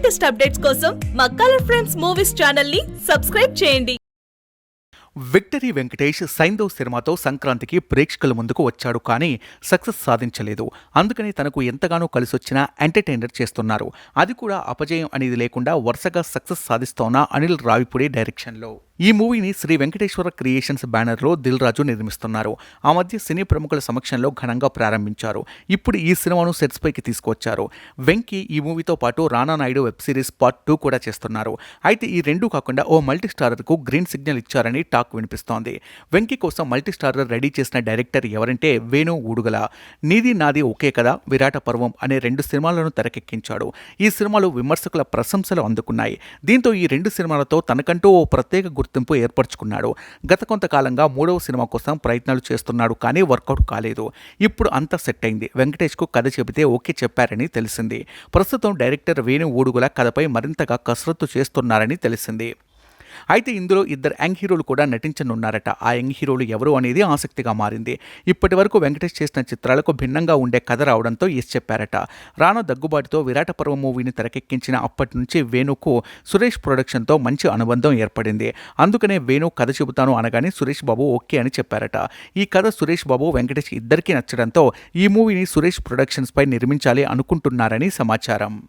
Latest updates కోసం మా colour friends movies ఛానల్ని సబ్స్క్రైబ్ చేయండి. విక్టరీ వెంకటేష్ సైందవ్ సినిమాతో సంక్రాంతికి ప్రేక్షకుల ముందుకు వచ్చాడు కానీ సక్సెస్ సాధించలేదు. అందుకని తనకు ఎంతగానో కలిసొచ్చిన ఎంటర్టైనర్ చేస్తున్నారు. అది కూడా అపజయం అనేది లేకుండా వరుసగా సక్సెస్ సాధిస్తోన్న అనిల్ రావిపూడి డైరెక్షన్లో. ఈ మూవీని శ్రీ వెంకటేశ్వర క్రియేషన్స్ బ్యానర్లో దిల్ రాజు నిర్మిస్తున్నారు. ఆ మధ్య సినీ ప్రముఖుల సమక్షంలో ఘనంగా ప్రారంభించారు. ఇప్పుడు ఈ సినిమాను సెట్స్ పైకి తీసుకొచ్చారు. వెంకీ ఈ మూవీతో పాటు Rana Naidu web series part two కూడా చేస్తున్నారు. అయితే ఈ రెండు కాకుండా ఓ మల్టీ స్టారర్కు గ్రీన్ సిగ్నల్ ఇచ్చారని టాక్ వినిపిస్తోంది. వెంకీ కోసం మల్టీ స్టారర్ రెడీ చేసిన డైరెక్టర్ ఎవరంటే వేణు ఊడుగల. నీది నాది ఒకే కదా విరాట పర్వం అనే రెండు సినిమాలను తెరకెక్కించాడు. ఈ సినిమాలు విమర్శకుల ప్రశంసలు అందుకున్నాయి. దీంతో ఈ రెండు సినిమాలతో తనకంటూ ఓ ప్రత్యేక గుర్తు గుర్తింపు ఏర్పరచుకున్నాడు. గత కొంతకాలంగా మూడవ సినిమా కోసం ప్రయత్నాలు చేస్తున్నాడు కానీ వర్కౌట్ కాలేదు. ఇప్పుడు అంతా సెట్ అయింది. వెంకటేష్కు కథ చెబితే ఓకే చెప్పారని తెలిసింది. ప్రస్తుతం డైరెక్టర్ వేణు ఊడుగుల కథపై మరింతగా కసరత్తు చేస్తున్నారని తెలిసింది. అయితే ఇందులో ఇద్దరు యంగ్ హీరోలు కూడా నటించనున్నారట. ఆ యంగ్ హీరోలు ఎవరు అనేది ఆసక్తిగా మారింది. ఇప్పటి వరకు వెంకటేష్ చేసిన చిత్రాలకు భిన్నంగా ఉండే కథ రావడంతో ఎస్ చెప్పారట. రానా దగ్గుబాటుతో విరాట పర్వ మూవీని తెరకెక్కించిన అప్పటి నుంచి వేణుకు సురేష్ ప్రొడక్షన్తో మంచి అనుబంధం ఏర్పడింది. అందుకనే వేణు కథ చెబుతాను అనగానే సురేష్ బాబు ఓకే అని చెప్పారట. ఈ కథ సురేష్ బాబు వెంకటేష్ ఇద్దరికీ నచ్చడంతో ఈ మూవీని సురేష్ ప్రొడక్షన్స్ పై నిర్మించాలి అనుకుంటున్నారని సమాచారం.